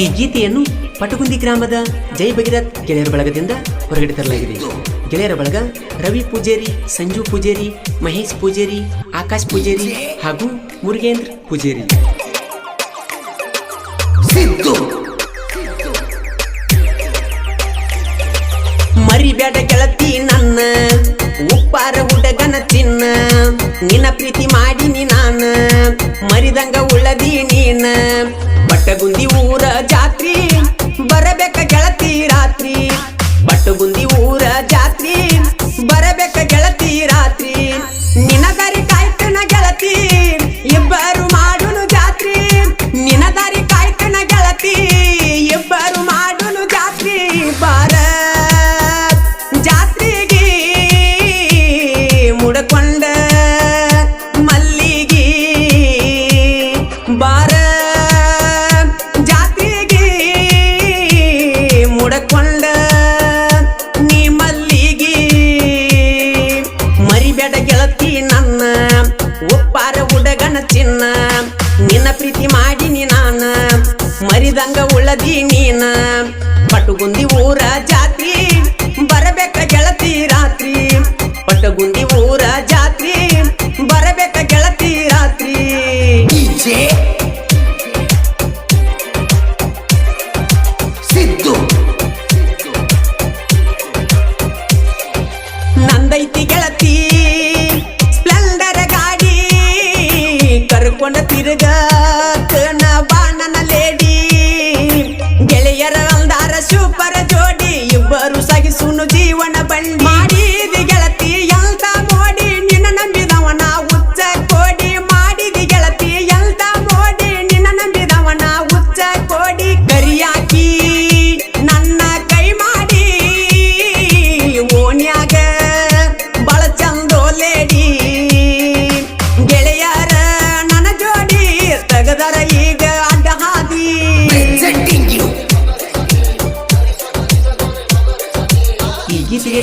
ಈ ಗೀತೆಯನ್ನು ಪಟಗುಂದಿ ಗ್ರಾಮದ ಜೈ ಭಗೀರಥ್ ಗೆಳೆಯರ ಬಳಗದಿಂದ ಹೊರಗಡೆ ತರಲಾಗಿದೆ. ಗೆಳೆಯರ ಬಳಗ ರವಿ ಪೂಜೇರಿ ಸಂಜು ಪೂಜೇರಿ ಮಹೇಶ್ ಪೂಜೇರಿ ಆಕಾಶ್ ಪೂಜೇರಿ ಹಾಗೂ ಮುರುಗೇಂದ್ರ ಪೂಜೇರಿ. ಮರಿಬೇಡ ಗೆಳತಿ ನನ್ನ. ಉಪ್ಪಾರ ಹುಡಗನ ತಿನ್ನ. ನಿನ್ನ ಪ್ರೀತಿ ಮಾಡಿನಿ ನಾನ. ಮರಿದಂಗ ಉಳ್ಳದಿ ನೀನ. ಬಟ್ಟಗುಂದಿ ಊರ ಜಾತ್ರಿ. ಬರಬೇಕ ಗೆಳತಿ ರಾತ್ರಿ. ಬಟ್ಟಗುಂದಿ ಊರ ಜಾತ್ರಿ. ಮಾಡಿನಿ ನಾನ ಮರಿದಂಗ ಉಳದಿ ನೀನ. ಪಟುಗುಂದಿ ಊರ ಜಾತ್ರಿ ಬರಬೇಕ ಗೆಳತಿ ರಾತ್ರಿ. ಪಟಗುಂದಿ ಊರ ಜಾತ್ರಿ ಬರಬೇಕ ಗೆಳತಿ ರಾತ್ರಿ. ನಂದೈತಿ ಗೆಳತಿ ಸ್ಪ್ಲೆಂಡರ್ ಗಾಡಿ. ಕರ್ಕೊಂಡ ತಿರುಗ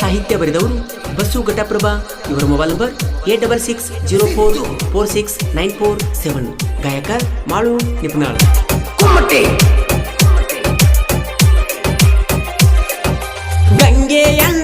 ಸಾಹಿತ್ಯ ಬರೆದವರು ಬಸ್ಸು ಘಟಪ್ರಭಾ ಇವರ mobile number eight double six zero four four six nine four seven. ಗಾಯಕ ಮಾಳು ನಿಪುಣಾಳ್. ಗಂಗೆಯನ್ನು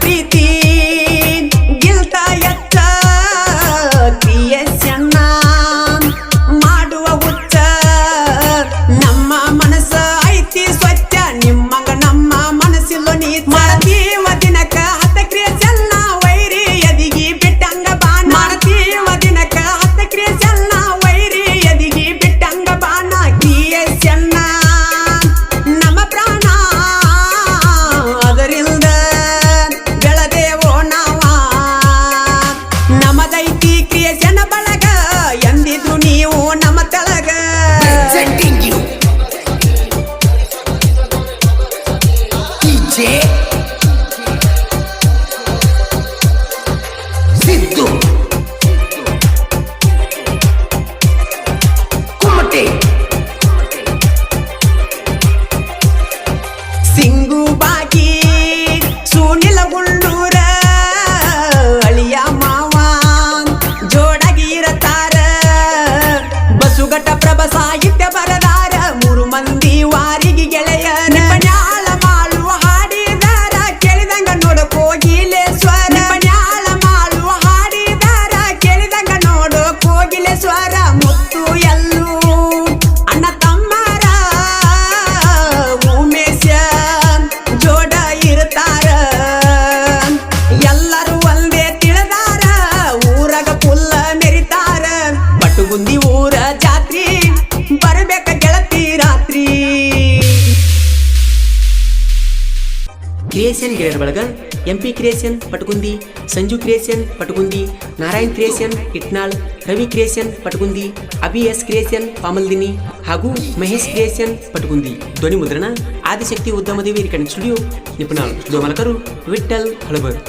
ಪ್ರೀತಿ ಎಎಸ್ಎನ್ ಗೆಳೆಯರ ಬಳಗ MP creation Patagundi Sanju creation Patagundi Narayan creation Itnal Ravi creation Patagundi Abhi S creation Pamaldini ಹಾಗೂ ಮಹೇಶ್ ಕ್ರಿಯೇಷನ್ ಪಟಗುಂದಿ ಧ್ವನಿ ಮುದ್ರಣ Adishakti Udyamadevi recording studio Nipuna studio ಮಾಲಕರು Vithal Halabar